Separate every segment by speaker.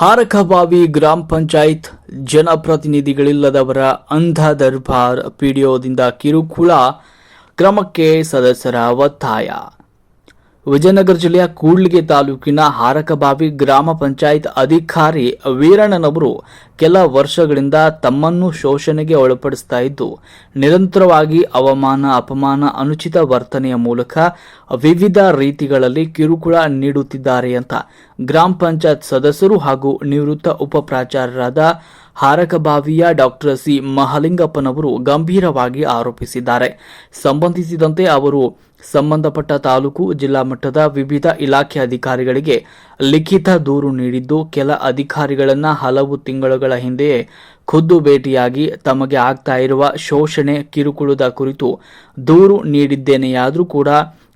Speaker 1: ಹಾರಕಬಾವಿ ಗ್ರಾಮ ಪಂಚಾಯತ್ ಜನಪ್ರತಿನಿಧಿಗಳಿಲ್ಲದವರ ಅಂಧ ದರ್ಬಾರ್ ಪಿಡಿಒದಿಂದ ಕಿರುಕುಳ ಕ್ರಮಕ್ಕೆ ಸದಸ್ಯರ ಒತ್ತಾಯ. ವಿಜಯನಗರ ಜಿಲ್ಲೆಯ ಕೂಡ್ಲಿಗೆ ತಾಲೂಕಿನ ಹಾರಕಬಾವಿ ಗ್ರಾಮ ಪಂಚಾಯತ್ ಅಧಿಕಾರಿ ವೀರಣ್ಣನವರು ಕೆಲ ವರ್ಷಗಳಿಂದ ತಮ್ಮನ್ನು ಶೋಷಣೆಗೆ ಒಳಪಡಿಸ್ತಾ ಇದ್ದು, ನಿರಂತರವಾಗಿ ಅವಮಾನ, ಅಪಮಾನ, ಅನುಚಿತ ವರ್ತನೆಯ ಮೂಲಕ ವಿವಿಧ ರೀತಿಗಳಲ್ಲಿ ಕಿರುಕುಳ ನೀಡುತ್ತಿದ್ದಾರೆ ಅಂತ ಗ್ರಾಮ ಪಂಚಾಯತ್ ಸದಸ್ಯರು ಹಾಗೂ ನಿವೃತ್ತ ಉಪ ಪ್ರಾಚಾರ್ಯರಾದ ಹಾರಕಬಾವಿಯ ಡಾಕ್ಟರ್ ಸಿ. ಮಹಲಿಂಗಪ್ಪನವರು ಗಂಭೀರವಾಗಿ ಆರೋಪಿಸಿದ್ದಾರೆ. ಸಂಬಂಧಿಸಿದಂತೆ ಅವರು ಸಂಬಂಧಪಟ್ಟ ತಾಲೂಕು, ಜಿಲ್ಲಾ ಮಟ್ಟದ ವಿವಿಧ ಇಲಾಖೆ ಅಧಿಕಾರಿಗಳಿಗೆ ಲಿಖಿತ ದೂರು ನೀಡಿದ್ದು, ಕೆಲ ಅಧಿಕಾರಿಗಳನ್ನ ಹಲವು ತಿಂಗಳುಗಳ ಹಿಂದೆಯೇ ಖುದ್ದು ಭೇಟಿಯಾಗಿ ತಮಗೆ ಆಗ್ತಾ ಇರುವ ಶೋಷಣೆ ಕಿರುಕುಳದ ಕುರಿತು ದೂರು ನೀಡಿದ್ದೇನೆಯಾದರೂ ಕೂಡ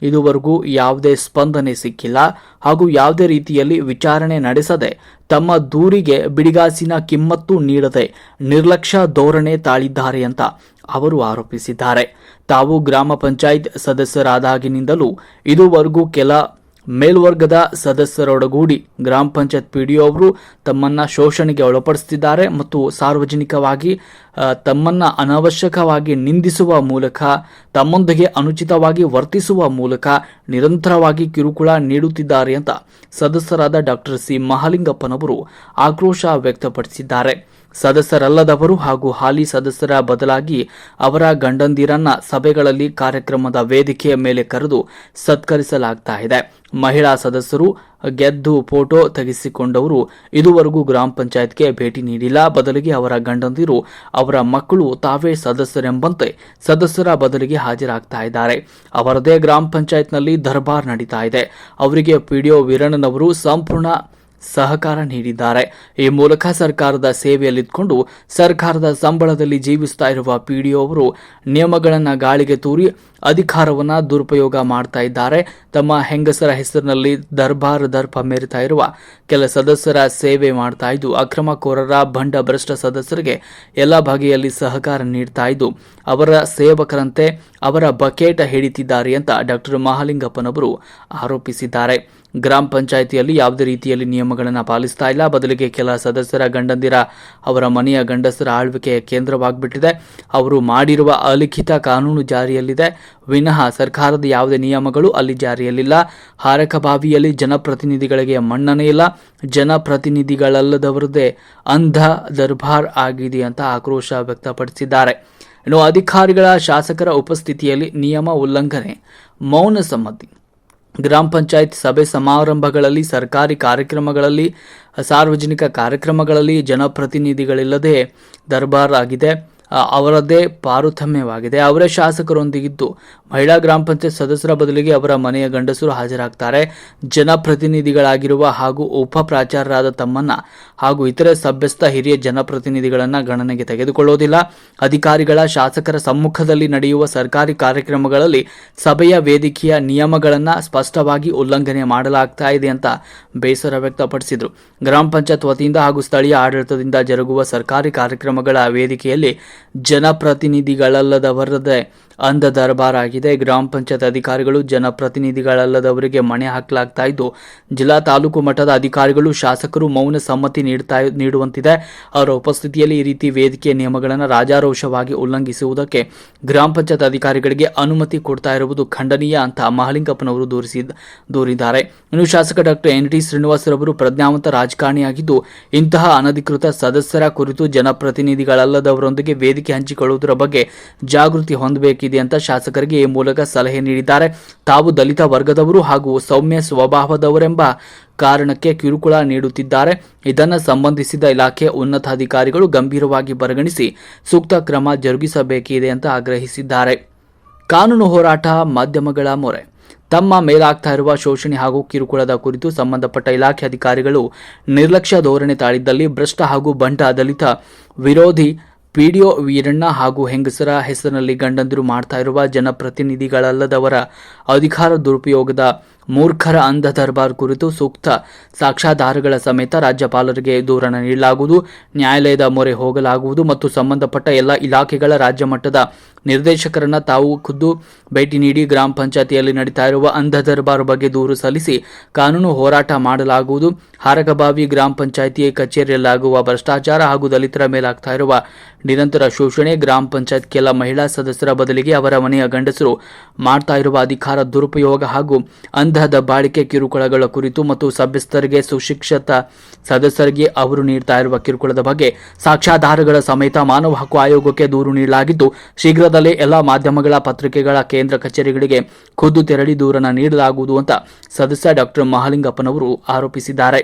Speaker 1: ಇದುವರೆಗೂ ಯಾವುದೇ ಸ್ಪಂದನೆ ಸಿಕ್ಕಿಲ್ಲ. ಹಾಗೂ ಯಾವುದೇ ರೀತಿಯಲ್ಲಿ ವಿಚಾರಣೆ ನಡೆಸದೆ ತಮ್ಮ ದೂರಿಗೆ ಬಿಡಿಗಾಸಿನ ಕಿಮ್ಮತ್ತು ನೀಡದೆ ನಿರ್ಲಕ್ಷ್ಯ ಧೋರಣೆ ತಾಳಿದ್ದಾರೆ ಅಂತ ಅವರು ಆರೋಪಿಸಿದ್ದಾರೆ. ತಾವು ಗ್ರಾಮ ಪಂಚಾಯತ್ ಸದಸ್ಯರಾದಾಗಿನಿಂದಲೂ ಇದುವರೆಗೂ ಕೆಲ ಮೇಲ್ವರ್ಗದ ಸದಸ್ಯರೊಡಗೂಡಿ ಗ್ರಾಮ ಪಂಚಾಯತ್ ಪಿಡಿಒ ಅವರು ತಮ್ಮನ್ನ ಶೋಷಣೆಗೆ ಒಳಪಡಿಸುತ್ತಿದ್ದಾರೆ ಮತ್ತು ಸಾರ್ವಜನಿಕವಾಗಿ ತಮ್ಮನ್ನ ಅನವಶ್ಯಕವಾಗಿ ನಿಂದಿಸುವ ಮೂಲಕ, ತಮ್ಮೊಂದಿಗೆ ಅನುಚಿತವಾಗಿ ವರ್ತಿಸುವ ಮೂಲಕ ನಿರಂತರವಾಗಿ ಕಿರುಕುಳ ನೀಡುತ್ತಿದ್ದಾರೆ ಅಂತ ಸದಸ್ಯರಾದ ಡಾಕ್ಟರ್ ಸಿ. ಮಹಾಲಿಂಗಪ್ಪನವರು ಆಕ್ರೋಶ ವ್ಯಕ್ತಪಡಿಸಿದ್ದಾರೆ. ಸದಸ್ಯರಲ್ಲದವರು ಹಾಗೂ ಹಾಲಿ ಸದಸ್ಯರ ಬದಲಾಗಿ ಅವರ ಗಂಡಂದಿರನ್ನ ಸಭೆಗಳಲ್ಲಿ ಕಾರ್ಯಕ್ರಮದ ವೇದಿಕೆಯ ಮೇಲೆ ಕರೆದು ಸತ್ಕರಿಸಲಾಗ್ತಾ ಇದೆ. ಮಹಿಳಾ ಸದಸ್ಯರು ಗೆದ್ದು ಫೋಟೋ ತೆಗೆಸಿಕೊಂಡವರು ಇದುವರೆಗೂ ಗ್ರಾಮ ಪಂಚಾಯತ್ಗೆ ಭೇಟಿ ನೀಡಿಲ್ಲ. ಬದಲಿಗೆ ಅವರ ಗಂಡಂದಿರು, ಅವರ ಮಕ್ಕಳು ತಾವೇ ಸದಸ್ಯರೆಂಬಂತೆ ಸದಸ್ಯರ ಬದಲಿಗೆ ಹಾಜರಾಗ್ತಾ ಇದ್ದಾರೆ. ಅವರದೇ ಗ್ರಾಮ ಪಂಚಾಯತ್ನಲ್ಲಿ ದರ್ಬಾರ್ ನಡೀತಾ ಇದೆ. ಅವರಿಗೆ ಪಿಡಿಒ ವೀರಣ್ಣನವರು ಸಂಪೂರ್ಣ ಸಹಕಾರ ನೀಡಿದ್ದಾರೆ. ಈ ಮೂಲಕ ಸರ್ಕಾರದ ಸೇವೆಯಲ್ಲಿದ್ದುಕೊಂಡು ಸರ್ಕಾರದ ಸಂಬಳದಲ್ಲಿ ಜೀವಿಸ್ತಾ ಇರುವ ಪಿಡಿಒ ಅವರು ನಿಯಮಗಳನ್ನು ಗಾಳಿಗೆ ತೂರಿ ಅಧಿಕಾರವನ್ನ ದುರುಪಯೋಗ ಮಾಡ್ತಾ ಇದ್ದಾರೆ. ತಮ್ಮ ಹೆಂಗಸರ ಹೆಸರಿನಲ್ಲಿ ದರ್ಬಾರ್ ದರ್ಪ ಮೇರಿತಾ ಇರುವ ಕೆಲ ಸದಸ್ಯರ ಸೇವೆ ಮಾಡ್ತಾ ಇದ್ದು, ಅಕ್ರಮಕೋರರ ಬಂಡ ಭ್ರಷ್ಟ ಸದಸ್ಯರಿಗೆ ಎಲ್ಲ ಬಗೆಯಲ್ಲಿ ಸಹಕಾರ ನೀಡ್ತಾ ಇದ್ದು, ಅವರ ಸೇವಕರಂತೆ ಅವರ ಬಕೇಟ ಹಿಡಿತಿದ್ದಾರೆ ಅಂತ ಡಾಕ್ಟರ್ ಮಹಾಲಿಂಗಪ್ಪನವರು ಆರೋಪಿಸಿದ್ದಾರೆ. ಗ್ರಾಮ ಪಂಚಾಯಿತಿಯಲ್ಲಿ ಯಾವುದೇ ರೀತಿಯಲ್ಲಿ ನಿಯಮಗಳನ್ನು ಪಾಲಿಸ್ತಾ ಇಲ್ಲ. ಬದಲಿಗೆ ಕೆಲ ಸದಸ್ಯರ ಗಂಡಂದಿರ ಅವರ ಮನೆಯ ಗಂಡಸರ ಆಳ್ವಿಕೆಯ ಕೇಂದ್ರವಾಗಿಬಿಟ್ಟಿದೆ. ಅವರು ಮಾಡಿರುವ ಅಲಿಖಿತ ಕಾನೂನು ಜಾರಿಯಲ್ಲಿದೆ. ವಿನಃ ಸರ್ಕಾರದ ಯಾವುದೇ ನಿಯಮಗಳು ಅಲ್ಲಿ ಜಾರಿಯಲ್ಲಿಲ್ಲ. ಹಾರಕಬಾವಿಯಲ್ಲಿ ಜನಪ್ರತಿನಿಧಿಗಳಿಗೆ ಮನ್ನಣೆ ಇಲ್ಲ. ಜನಪ್ರತಿನಿಧಿಗಳಲ್ಲದವರದೇ ಅಂಧ ದರ್ಬಾರ್ ಆಗಿದೆ ಅಂತ ಆಕ್ರೋಶ ವ್ಯಕ್ತಪಡಿಸಿದ್ದಾರೆ. ಇನ್ನು ಅಧಿಕಾರಿಗಳ ಶಾಸಕರ ಉಪಸ್ಥಿತಿಯಲ್ಲಿ ನಿಯಮ ಉಲ್ಲಂಘನೆ, ಮೌನ ಸಮ್ಮತಿ. ಗ್ರಾಮ ಪಂಚಾಯತ್ ಸಭೆ ಸಮಾರಂಭಗಳಲ್ಲಿ ಸರ್ಕಾರಿ ಕಾರ್ಯಕ್ರಮಗಳಲ್ಲಿ ಸಾರ್ವಜನಿಕ ಕಾರ್ಯಕ್ರಮಗಳಲ್ಲಿ ಜನಪ್ರತಿನಿಧಿಗಳಿಲ್ಲದೆ ದರ್ಬಾರ್ ಆಗಿದೆ ಆ, ಅವರದ್ದೇ ಪಾರುತಮ್ಯವಾಗಿದೆ ಅವರೇ ಶಾಸಕರೊಂದಿಗಿದ್ದು ಮಹಿಳಾ ಗ್ರಾಮ ಪಂಚಾಯತ್ ಸದಸ್ಯರ ಬದಲಿಗೆ ಅವರ ಮನೆಯ ಗಂಡಸರು ಹಾಜರಾಗ್ತಾರೆ. ಜನಪ್ರತಿನಿಧಿಗಳಾಗಿರುವ ಹಾಗೂ ಉಪ ಪ್ರಾಚಾರ್ಯರಾದ ತಮ್ಮನ್ನ ಹಾಗೂ ಇತರೆ ಸಭ್ಯಸ್ಥ ಹಿರಿಯ ಜನಪ್ರತಿನಿಧಿಗಳನ್ನ ಗಣನೆಗೆ ತೆಗೆದುಕೊಳ್ಳೋದಿಲ್ಲ. ಅಧಿಕಾರಿಗಳ ಶಾಸಕರ ಸಮ್ಮುಖದಲ್ಲಿ ನಡೆಯುವ ಸರ್ಕಾರಿ ಕಾರ್ಯಕ್ರಮಗಳಲ್ಲಿ ಸಭೆಯ ವೇದಿಕೆಯ ನಿಯಮಗಳನ್ನು ಸ್ಪಷ್ಟವಾಗಿ ಉಲ್ಲಂಘನೆ ಮಾಡಲಾಗ್ತಾ ಇದೆ ಅಂತ ಬೇಸರ ವ್ಯಕ್ತಪಡಿಸಿದರು. ಗ್ರಾಮ ಪಂಚಾಯತ್ ವತಿಯಿಂದ ಹಾಗೂ ಸ್ಥಳೀಯ ಆಡಳಿತದಿಂದ ಜರುಗುವ ಸರ್ಕಾರಿ ಕಾರ್ಯಕ್ರಮಗಳ ವೇದಿಕೆಯಲ್ಲಿ ಜನಪ್ರತಿನಿಧಿಗಳಲ್ಲದವರದೇ ಅಂಧ ದರ್ಬಾರ್ ಆಗಿದೆ. ಗ್ರಾಮ ಪಂಚಾಯತ್ ಅಧಿಕಾರಿಗಳು, ಜನಪ್ರತಿನಿಧಿಗಳಲ್ಲದವರಿಗೆ ಮಣೆ ಹಾಕಲಾಗ್ತಾ ಇದ್ದು, ಜಿಲ್ಲಾ ತಾಲೂಕು ಮಟ್ಟದ ಅಧಿಕಾರಿಗಳು, ಶಾಸಕರು ಮೌನ ಸಮ್ಮತಿ ನೀಡ್ತಾ ನೀಡುವಂತಿದೆ. ಅವರ ಉಪಸ್ಥಿತಿಯಲ್ಲಿ ಈ ರೀತಿ ವೇದಿಕೆಯ ನಿಯಮಗಳನ್ನು ರಾಜಾರೋಷವಾಗಿ ಉಲ್ಲಂಘಿಸುವುದಕ್ಕೆ ಗ್ರಾಮ ಪಂಚಾಯತ್ ಅಧಿಕಾರಿಗಳಿಗೆ ಅನುಮತಿ ಕೊಡ್ತಾ ಇರುವುದು ಖಂಡನೀಯ ಅಂತ ಮಹಲಿಂಗಪ್ಪನವರು ದೂರಿಸಿದ ದೂರಿದ್ದಾರೆ. ಇನ್ನು ಶಾಸಕ ಡಾಕ್ಟರ್ ಎನ್ ಟಿ ಶ್ರೀನಿವಾಸರವರು ಪ್ರಜ್ಞಾವಂತ ರಾಜಕಾರಣಿಯಾಗಿದ್ದು, ಇಂತಹ ಅನಧಿಕೃತ ಸದಸ್ಯರ ಕುರಿತು ಜನಪ್ರತಿನಿಧಿಗಳಲ್ಲದವರೊಂದಿಗೆ ವೇದಿಕೆ ಹಂಚಿಕೊಳ್ಳುವುದರ ಬಗ್ಗೆ ಜಾಗೃತಿ ಹೊಂದಬೇಕಿದೆ. ಅಂತ ಶಾಸಕರಿಗೆ ಈ ಮೂಲಕ ಸಲಹೆ ನೀಡಿದ್ದಾರೆ. ತಾವು ದಲಿತ ವರ್ಗದವರು ಹಾಗೂ ಸೌಮ್ಯ ಸ್ವಭಾವದವರೆಂಬ ಕಾರಣಕ್ಕೆ ಕಿರುಕುಳ ನೀಡುತ್ತಿದ್ದಾರೆ. ಇದನ್ನು ಸಂಬಂಧಿಸಿದ ಇಲಾಖೆ ಉನ್ನತಾಧಿಕಾರಿಗಳು ಗಂಭೀರವಾಗಿ ಪರಿಗಣಿಸಿ ಸೂಕ್ತ ಕ್ರಮ ಜರುಗಿಸಬೇಕಿದೆ ಅಂತ ಆಗ್ರಹಿಸಿದ್ದಾರೆ. ಕಾನೂನು ಹೋರಾಟ ಮಾಧ್ಯಮಗಳ ಮೊರೆ. ತಮ್ಮ ಮೇಲಾಗ್ತಾ ಇರುವ ಶೋಷಣೆ ಹಾಗೂ ಕಿರುಕುಳದ ಕುರಿತು ಸಂಬಂಧಪಟ್ಟ ಇಲಾಖೆ ಅಧಿಕಾರಿಗಳು ನಿರ್ಲಕ್ಷ್ಯ ಧೋರಣೆ ತಾಳಿದ್ದಲ್ಲಿ ಭ್ರಷ್ಟ ಹಾಗೂ ಬಂಟ ದಲಿತ ವಿರೋಧಿ ಪಿಡಿಒ ವೀರಣ್ಣ ಹಾಗೂ ಹೆಂಗಸರ ಹೆಸರಿನಲ್ಲಿ ಗಂಡಂದಿರು ಮಾಡ್ತಾ ಇರುವ ಜನಪ್ರತಿನಿಧಿಗಳಲ್ಲದವರ ಅಧಿಕಾರ ದುರುಪಯೋಗದ ಮೂರ್ಖರ ಅಂಧ ದರ್ಬಾರ್ ಕುರಿತು ಸೂಕ್ತ ಸಾಕ್ಷ್ಯಾಧಾರಗಳ ಸಮೇತ ರಾಜ್ಯಪಾಲರಿಗೆ ದೂರನ್ನು ನೀಡಲಾಗುವುದು. ನ್ಯಾಯಾಲಯದ ಮೊರೆ ಹೋಗಲಾಗುವುದು ಮತ್ತು ಸಂಬಂಧಪಟ್ಟ ಎಲ್ಲ ಇಲಾಖೆಗಳ ರಾಜ್ಯ ಮಟ್ಟದ ನಿರ್ದೇಶಕರನ್ನ ತಾವು ಖುದ್ದು ಭೇಟಿ ನೀಡಿ ಗ್ರಾಮ ಪಂಚಾಯತಿಯಲ್ಲಿ ನಡೀತಾ ಇರುವ ಅಂಧ ದರ್ಬಾರ್ ಬಗ್ಗೆ ದೂರು ಸಲ್ಲಿಸಿ ಕಾನೂನು ಹೋರಾಟ ಮಾಡಲಾಗುವುದು. ಹಾರಗಬಾವಿ ಗ್ರಾಮ ಪಂಚಾಯಿತಿ ಕಚೇರಿಯಲ್ಲಾಗುವ ಭ್ರಷ್ಟಾಚಾರ ಹಾಗೂ ದಲಿತರ ಮೇಲಾಗ್ತಾ ಇರುವ ನಿರಂತರ ಶೋಷಣೆ ಗ್ರಾಮ ಪಂಚಾಯತ್ ಕೆಲ ಮಹಿಳಾ ಸದಸ್ಯರ ಬದಲಿಗೆ ಅವರ ಮನೆಯ ಗಂಡಸರು ಮಾಡ್ತಾ ಇರುವ ಅಧಿಕಾರ ದುರುಪಯೋಗ ಹಾಗೂ ಅಂಧದ ಬಾಳಿಕೆ ಕಿರುಕುಳಗಳ ಕುರಿತು ಮತ್ತು ಸಭ್ಯಸ್ಥರಿಗೆ ಸುಶಿಕ್ಷಿತ ಸದಸ್ಯರಿಗೆ ಅವರು ನೀಡ್ತಾ ಇರುವ ಕಿರುಕುಳದ ಬಗ್ಗೆ ಸಾಕ್ಷ್ಯಾಧಾರಗಳ ಸಮೇತ ಮಾನವ ಹಕ್ಕು ಆಯೋಗಕ್ಕೆ ದೂರು ನೀಡಲಾಗಿದ್ದು ಶೀಘ್ರದಲ್ಲೇ ಎಲ್ಲ ಮಾಧ್ಯಮಗಳ ಪತ್ರಿಕೆಗಳ ಕೇಂದ್ರ ಕಚೇರಿಗಳಿಗೆ ಖುದ್ದು ತೆರಳಿ ದೂರನ ನೀಡಲಾಗುವುದು ಅಂತ ಸದಸ್ಯ ಡಾಕ್ಟರ್ ಮಹಾಲಿಂಗಪ್ಪನವರು ಆರೋಪಿಸಿದ್ದಾರೆ.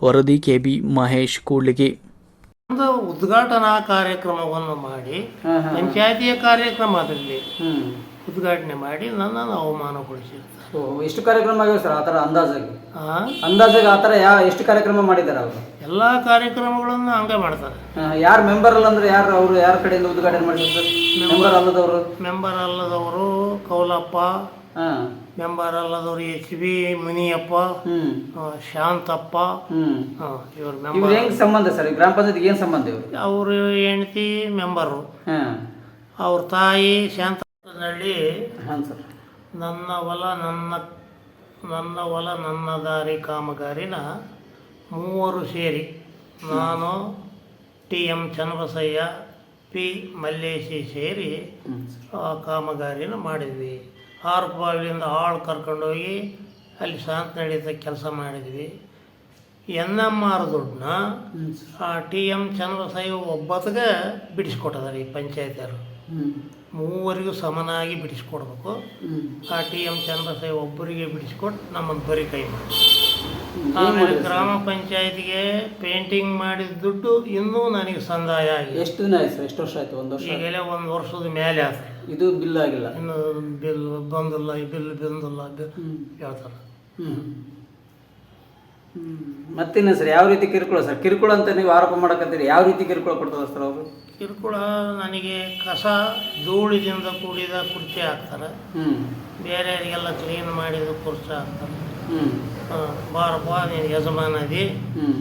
Speaker 1: ವರದಿ ಕೆಬಿ ಮಹೇಶ್ ಕೂಡ್ಲಿಗಿ.
Speaker 2: ಒಂದು ಉದ್ಘಾಟನಾ ಕಾರ್ಯಕ್ರಮವನ್ನು ಮಾಡಿ ಪಂಚಾಯತಿಯ ಕಾರ್ಯಕ್ರಮದಲ್ಲಿ ಉದ್ಘಾಟನೆ ಮಾಡಿ ನನ್ನನ್ನು ಅವಮಾನಗೊಳಿಸಿರ್ತಾರೆ
Speaker 3: ಎಷ್ಟು ಕಾರ್ಯಕ್ರಮ ಆಗ್ಯಾವ ಸರ್ ಆ ಥರ ಅಂದಾಜಾಗಿ? ಅಂದಾಜಾಗಿ ಆ ಥರ ಯಾವ ಎಷ್ಟು ಕಾರ್ಯಕ್ರಮ ಮಾಡಿದ್ದಾರೆ ಅವರು?
Speaker 2: ಎಲ್ಲ ಕಾರ್ಯಕ್ರಮಗಳನ್ನು ಹಂಗೆ ಮಾಡ್ತಾರೆ.
Speaker 3: ಯಾರು ಮೆಂಬರ್ ಅಲ್ಲ ಅಂದ್ರೆ ಯಾರು ಅವರು ಯಾರ ಕಡೆಯಿಂದ ಉದ್ಘಾಟನೆ ಮಾಡಿದ್ರು ಸರ್? ಮೆಂಬರ್ ಅಲ್ಲದವರು?
Speaker 2: ಮೆಂಬರ್ ಅಲ್ಲದವರು ಕೌಲಪ್ಪ
Speaker 3: ಹಾಂ
Speaker 2: ಮೆಂಬರ್ ಅಲ್ಲದವರು ಎಚ್ ಬಿ ಮುನಿಯಪ್ಪ ಶಾಂತಪ್ಪ ಇವ್ರ
Speaker 3: ಇವ್ರು
Speaker 2: ಮೆಂಬರ್
Speaker 3: ಹೆಂಗ್ ಸಂಬಂಧ ಸರ್? ಗ್ರಾಮ ಪಂಚಾಯತ್ ಏನು ಸಂಬಂಧ ಇವರು?
Speaker 2: ಅವರು ಹೆಂಡತಿ ಮೆಂಬರು
Speaker 3: ಹಾಂ.
Speaker 2: ಅವ್ರ ತಾಯಿ ಶಾಂತನಹಳ್ಳಿ
Speaker 3: ಹಾಂ ಸರ್.
Speaker 2: ನನ್ನ ಹೊಲ ನನ್ನ ನನ್ನ ಹೊಲ ನನ್ನ ದಾರಿ ಕಾಮಗಾರಿನ ಮೂವರು ಸೇರಿ ನಾನು T M Channabasayya P Malleshi ಸೇರಿ ಆ ಕಾಮಗಾರಿನ ಮಾಡಿದ್ವಿ. ಆರು ಬಾವಿಯಿಂದ ಆಳು ಕರ್ಕೊಂಡೋಗಿ ಅಲ್ಲಿ ಶಾಂತ ನಡೀತ ಕೆಲಸ ಮಾಡಿದ್ವಿ. ಎನ್ ಎಂ ಆರ್ ದುಡ್ಡನ್ನ ಆ ಟಿ ಎಂ ಚನ್ನಬಸಯ್ಯ ಒಬ್ಬತ್ತಿಗೆ ಬಿಡಿಸ್ಕೊಟ್ಟಿದ್ದಾರೆ ಈ ಪಂಚಾಯತಿಯವರು. ಮೂವರಿಗೂ ಸಮನಾಗಿ ಬಿಡಿಸ್ಕೊಡ್ಬೇಕು. ಆ ಟಿ ಎಂ ಚಂದ್ರಸಾಯಿ ಒಬ್ಬರಿಗೆ ಬಿಡಿಸ್ಕೊಟ್ಟು ನಮ್ಮನ್ನು ಬರಿ ಕೈ ಮಾಡಿ. ಆಮೇಲೆ ಗ್ರಾಮ ಪಂಚಾಯತಿಗೆ ಪೇಂಟಿಂಗ್ ಮಾಡಿದ ದುಡ್ಡು ಇನ್ನೂ ನನಗೆ ಸಂದಾಯ ಆಗಿದೆ.
Speaker 3: ಎಷ್ಟು ದಿನ ಆಯ್ತು ಎಷ್ಟು ವರ್ಷ ಆಯ್ತು? ಒಂದು ವರ್ಷ?
Speaker 2: ಈಗಲೇ ಒಂದು ವರ್ಷದ ಮೇಲೆ ಆಯ್ತು
Speaker 3: ಇದು ಬಿಲ್ ಆಗಿಲ್ಲ?
Speaker 2: ಇನ್ನು ಬಿಲ್ ಬಂದಿಲ್ಲ ಈ ಬಿಲ್ ಬಂದಿಲ್ಲ ಹೇಳ್ತಾರೆ.
Speaker 3: ಹ್ಮ್ ಹ್ಮ್ ಮತ್ತೇನು ಸರ್ ಯಾವ ರೀತಿ ಕಿರುಕುಳ ಸರ್? ಕಿರುಕುಳ ಅಂತ ನೀವು ಆರೋಪ ಮಾಡಕತ್ತೀರಿ ಯಾವ ರೀತಿ ಕಿರುಕುಳ ಕೊಡ್ತಾರೆ ಸರ್ ಅವರು?
Speaker 2: ಕಿರುಕುಳ ನನಗೆ ಕಸ ಧೂಳಿದಿಂದ ಕೂಡಿದ ಕುರ್ಚಿ ಹಾಕ್ತಾರೆ.
Speaker 3: ಹ್ಮ್.
Speaker 2: ಬೇರೆಯವರಿಗೆಲ್ಲ ಕ್ಲೀನ್ ಮಾಡಿದ ಕುರ್ಚಿ ಹಾಕ್ತಾರೆ. ಬಾರಪ್ಪ ನೀನು ಯಜಮಾನದಿ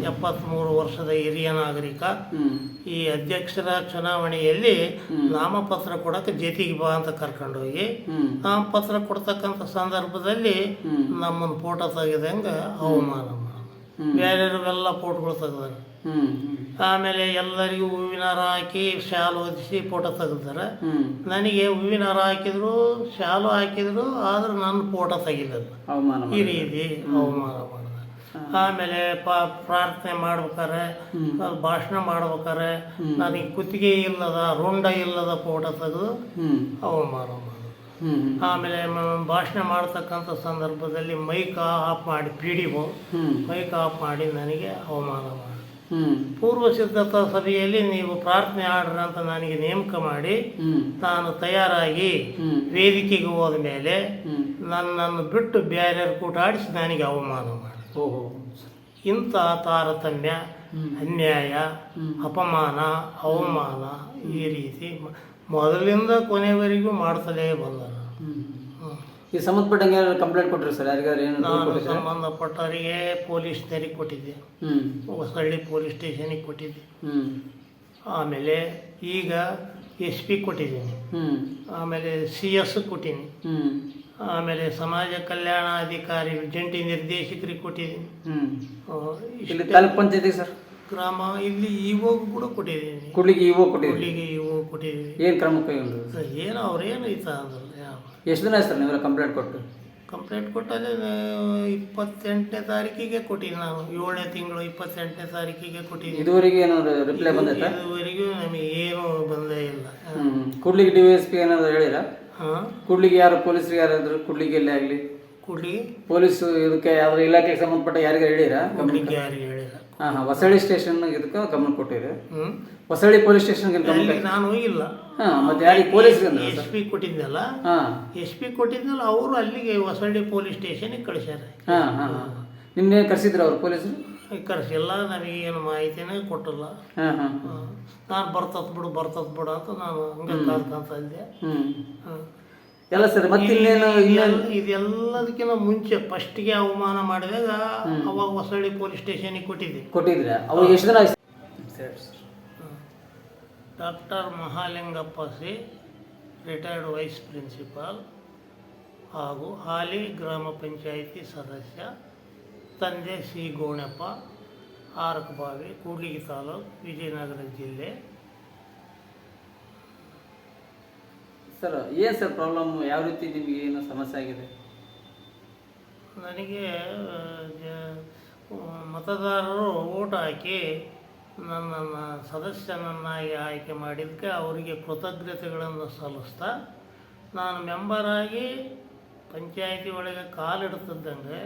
Speaker 2: ಎಪ್ಪತ್ತ್ಮೂರು ವರ್ಷದ ಹಿರಿಯ ನಾಗರಿಕ. ಈ ಅಧ್ಯಕ್ಷರ ಚುನಾವಣೆಯಲ್ಲಿ ನಾಮಪತ್ರ ಕೊಡಕ್ಕೆ ಜೆತಿಗೆ ಬಾ ಅಂತ ಕರ್ಕೊಂಡೋಗಿ ನಾಮಪತ್ರ ಕೊಡ್ತಕ್ಕಂಥ ಸಂದರ್ಭದಲ್ಲಿ. ನಮ್ಮನ್ನು ಫೋಟೋ ತೆಗೆದಂಗೆ ಅವಮಾನ. ಬೇರೆಯವ್ರಿಗೆಲ್ಲ ಫೋಟೋಗಳು ತೆಗೆದಾರೆ ಆಮೇಲೆ ಎಲ್ಲರಿಗೂ ಹೂವಿನ ಹಾರ ಹಾಕಿ ಶಾಲು ಹೊದಿಸಿ ಫೋಟೋ ತೆಗೆದಾರೆ ನನಗೆ ಹೂವಿನ ಹಾರ ಹಾಕಿದ್ರು ಶಾಲು ಹಾಕಿದ್ರು ಆದ್ರೆ ನನ್ನ ಫೋಟೋ ತೆಗಿಲಿಲ್ಲ. ಈ. ರೀತಿ ಅವಮಾನ ಮಾಡಿದೆ ಆಮೇಲೆ ಪಾ ಪ್ರಾರ್ಥನೆ ಮಾಡ್ಬೇಕಾರೆ ಭಾಷಣ ಮಾಡ್ಬೇಕಾರೆ ನನಗೆ ಕುತ್ತಿಗೆ ಇಲ್ಲದ ರುಂಡ ಇಲ್ಲದ ಫೋಟೋ ತೆಗೆದು ಅವಮಾನ ಆಮೇಲೆ ಭಾಷಣ ಮಾಡ್ತಕ್ಕಂಥ ಸಂದರ್ಭದಲ್ಲಿ ಮೈಕ್ ಆಫ್ ಮಾಡಿ P D
Speaker 3: O
Speaker 2: mike off ಮಾಡಿ ನನಗೆ ಅವಮಾನ ಮಾಡಿ. ಪೂರ್ವ ಸಿದ್ಧತಾ ಸಭೆಯಲ್ಲಿ ನೀವು ಪ್ರಾರ್ಥನೆ ಆಡ್ರಿ ಅಂತ ನನಗೆ ನೇಮಕ ಮಾಡಿ ನಾನು ತಯಾರಾಗಿ ವೇದಿಕೆಗೆ ಹೋದ ಮೇಲೆ ನನ್ನನ್ನು ಬಿಟ್ಟು ಬೇರೆಯವ್ರ ಕೂಟಾಡಿಸಿ ನನಗೆ ಅವಮಾನ ಮಾಡಿ.
Speaker 3: ಓಹೋ.
Speaker 2: ಇಂಥ ತಾರತಮ್ಯ ಅನ್ಯಾಯ ಅಪಮಾನ ಅವಮಾನ ಈ ರೀತಿ ಮೊದಲಿಂದ ಕೊನೆವರೆಗೂ ಮಾಡ್ತಲೇ ಬಂದರು
Speaker 3: ಈ ಸಂಬಂಧಪಟ್ಟಂಗೆ ಕಂಪ್ಲೇಂಟ್ ಕೊಟ್ಟರು ಸರ್? ಯಾರಿಗಾರು ಏನು
Speaker 2: ನಾನು? ಸಂಬಂಧಪಟ್ಟವರಿಗೆ ಪೊಲೀಸ್ನರಿಗೆ ಕೊಟ್ಟಿದ್ದೆ.
Speaker 3: ಹೊಸಹಳ್ಳಿ
Speaker 2: ಹೊಸಳ್ಳಿ ಪೊಲೀಸ್ ಸ್ಟೇಷನಿಗೆ ಕೊಟ್ಟಿದ್ದೆ. ಆಮೇಲೆ ಈಗ ಎಸ್ ಪಿ ಕೊಟ್ಟಿದ್ದೀನಿ. ಆಮೇಲೆ ಸಿ ಎಸ್ ಕೊಟ್ಟೀನಿ. ಆಮೇಲೆ ಸಮಾಜ ಕಲ್ಯಾಣ ಅಧಿಕಾರಿ ಜಂಟಿ ನಿರ್ದೇಶಕರಿಗೆ ಕೊಟ್ಟಿದ್ದೀನಿ.
Speaker 3: ಇಲ್ಲಿ
Speaker 2: ತಾಲೂಕು
Speaker 3: ತಾಲೂಕ್ ಪಂಚಾಯತಿ ಸರ್?
Speaker 2: ಗ್ರಾಮ ಇಲ್ಲಿ ಇವಾಗ ಕೂಡ ಕೊಟ್ಟಿದ್ದೀನಿ.
Speaker 3: ಕುಡ್ಲಿಗೆ ಇವು ಕೊಟ್ಟಿದ್ದೀನಿ.
Speaker 2: ಕುಡ್ಲಿಗೆ ಇವು ಕೊಟ್ಟಿದ್ದೀನಿ.
Speaker 3: ಏನು ಕ್ರಮ ಕೈಗೊಂಡ್ರಿ
Speaker 2: ಏನು ಅವ್ರೇನು ಐತ ಅಂದ್ರಲ್ಲ ಯಾವ
Speaker 3: ಎಷ್ಟು ದಿನ ಆಯ್ತು ಸರ್ ನೀವೆಲ್ಲ ಕಂಪ್ಲೇಂಟ್ ಕೊಟ್ಟು?
Speaker 2: ಕಂಪ್ಲೇಂಟ್ ಕೊಟ್ಟಲ್ಲಿ ಇಪ್ಪತ್ತೆಂಟನೇ ತಾರೀಕಿಗೆ ಕೊಟ್ಟಿದ್ದೀನಿ ನಾನು. ಏಳನೇ ತಿಂಗಳು ಇಪ್ಪತ್ತೆಂಟನೇ ತಾರೀಕಿಗೆ ಕೊಟ್ಟಿದ್ದೀನಿ
Speaker 3: ಇದುವರೆಗೆ ಏನಾದ್ರು ರಿಪ್ಲೈ ಬಂದೈತಾ?
Speaker 2: ಇದುವರೆಗೂ ನಮಗೆ ಏನು ಬಂದೇ ಇಲ್ಲ.
Speaker 3: ಹ್ಮ್ ಡಿ ವಿ ಎಸ್ ಪಿ ಏನಾದ್ರು ಹೇಳಿರಾ?
Speaker 2: ಹಾಂ?
Speaker 3: ಕುಡ್ಲಿಗೆ ಯಾರು ಪೊಲೀಸರಿಗೆ ಯಾರಾದ್ರು ಕುಡ್ಲಿಗೆ ಎಲ್ಲೇ ಆಗಲಿ?
Speaker 2: ಕೂಡ್ಲಿಗೆ
Speaker 3: ಪೊಲೀಸ್ ಇದಕ್ಕೆ ಯಾವ್ದಾದ್ರು ಇಲಾಖೆಗೆ ಸಂಬಂಧಪಟ್ಟ ಯಾರಿಗೆ ಹೇಳಿರಾ?
Speaker 2: ಗಮನಕ್ಕೆ ಯಾರಿಗೆ ಹೇಳಿಲ್ಲ.
Speaker 3: ಹಾಂ ಹಾಂ ಹೊಸಳ್ಳಿ ಸ್ಟೇಷನ್ ಇದಕ್ಕೆ ಗಮನ ಕೊಟ್ಟಿರಿ.
Speaker 2: ಹ್ಞೂ
Speaker 3: ಹೊಸಳ್ಳಿ ಪೊಲೀಸ್ ಸ್ಟೇಷನ್ಗೆ ಗಮನ
Speaker 2: ನಾನು ಹೋಗಿಲ್ಲ
Speaker 3: ಹಾಂ ಮತ್ತೆ ಯಾರಿಗೆ? ಪೊಲೀಸ್
Speaker 2: ಎಸ್ ಪಿ ಕೊಟ್ಟಿದ್ನಲ್ಲ
Speaker 3: ಹಾಂ.
Speaker 2: ಎಸ್ ಪಿ ಕೊಟ್ಟಿದ್ನಲ್ಲ ಅವರು ಅಲ್ಲಿಗೆ ಹೊಸಳ್ಳಿ ಪೊಲೀಸ್ ಸ್ಟೇಷನಿಗೆ ಕಳಿಸ್ಯಾರ.
Speaker 3: ಹಾಂ ಹಾಂ ನಿನ್ನೆ ಕರೆಸಿದ್ರು ಅವ್ರು ಪೊಲೀಸರು?
Speaker 2: ಕರೆಸಿಲ್ಲ ನನಗೇನು ಮಾಹಿತಿನೇ ಕೊಟ್ಟಿಲ್ಲ.
Speaker 3: ಹಾಂ ಹಾಂ.
Speaker 2: ನಾನು ಬರ್ತತ್ ಬಿಡು ಬರ್ತತ್ ಬಿಡು ಅಂತ ನಾನು ಹಂಗೆ ಇದ್ದೆ.
Speaker 3: ಹ್ಞೂ. ಎಲ್ಲ ಸರಿ. ಮತ್ತೆ ಇನ್ನೇನು
Speaker 2: ಇದೆಲ್ಲ- ಇದೆಲ್ಲದಕ್ಕಿಂತ ಮುಂಚೆ ಫಸ್ಟ್ಗೆ ಅವಮಾನ ಮಾಡಿದಾಗ ಅವಾಗ ಹೊಸಳ್ಳಿ ಪೊಲೀಸ್ ಸ್ಟೇಷನಿಗೆ ಕೊಟ್ಟಿದ್ದೆ
Speaker 3: ಕೊಟ್ಟಿದ್ರೆ. ಅವು ಎಷ್ಟು ದಿನ ಆಯ್ತು?
Speaker 2: Doctor Mahalingappa C retired vice principal ಹಾಗೂ ಹಾಲಿ ಗ್ರಾಮ ಪಂಚಾಯಿತಿ ಸದಸ್ಯ ತಂದೆ ಸಿ ಗೋಣಪ್ಪ ಆರಕಬಾವಿ ಕೂಡ್ಲಿಗಿ ತಾಲೂಕು ವಿಜಯನಗರ ಜಿಲ್ಲೆ.
Speaker 3: ಸರ್, ಏನು ಸರ್ ಪ್ರಾಬ್ಲಮ್ ಯಾವ ರೀತಿ ನಿಮಗೆ ಏನು ಸಮಸ್ಯೆ ಆಗಿದೆ?
Speaker 2: ನನಗೆ ಮತದಾರರು ಓಟ್ ಹಾಕಿ ನನ್ನನ್ನು ಸದಸ್ಯನನ್ನಾಗಿ ಆಯ್ಕೆ ಮಾಡಿದ್ದಕ್ಕೆ ಅವರಿಗೆ ಕೃತಜ್ಞತೆಗಳನ್ನು ಸಲ್ಲಿಸ್ತಾ ನಾನು ಮೆಂಬರಾಗಿ ಪಂಚಾಯಿತಿ ಒಳಗೆ ಕಾಲಿಡ್ತಿದ್ದಂಗೆ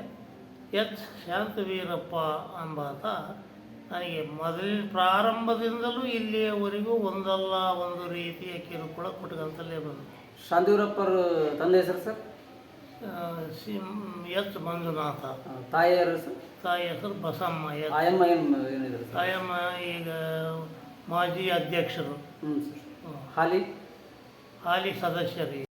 Speaker 2: ಎಚ್. ಶಾಂತವೀರಪ್ಪ ಎಂಬಾತ ನನಗೆ ಮೊದಲ ಪ್ರಾರಂಭದಿಂದಲೂ ಇಲ್ಲಿಯವರೆಗೂ ಒಂದಲ್ಲ ಒಂದು ರೀತಿಯ ಕಿರುಕುಳ ಕೊಟ್ಕೊಂತಲೇ ಬಂದು
Speaker 3: ಶಾಂತಿವರಪ್ಪರು ತಂದೆ ಹೆಸರು ಸರ್?
Speaker 2: C H Manjunatha.
Speaker 3: ತಾಯಿಯ ತಾಯಿ ಸರ್?
Speaker 2: ತಾಯಿ ಹೆಸರು ಬಸಮ್ಮ ಎಚ್.
Speaker 3: ಆಯಮ್ಮ ಏನು ಏನಿದ್ರು ಸರ್?
Speaker 2: ತಾಯಮ್ಮ ಈಗ ಮಾಜಿ ಅಧ್ಯಕ್ಷರು.
Speaker 3: ಹ್ಞೂ ಸರ್. ಹಾಲಿ?
Speaker 2: ಹಾಲಿ ಸದಸ್ಯರು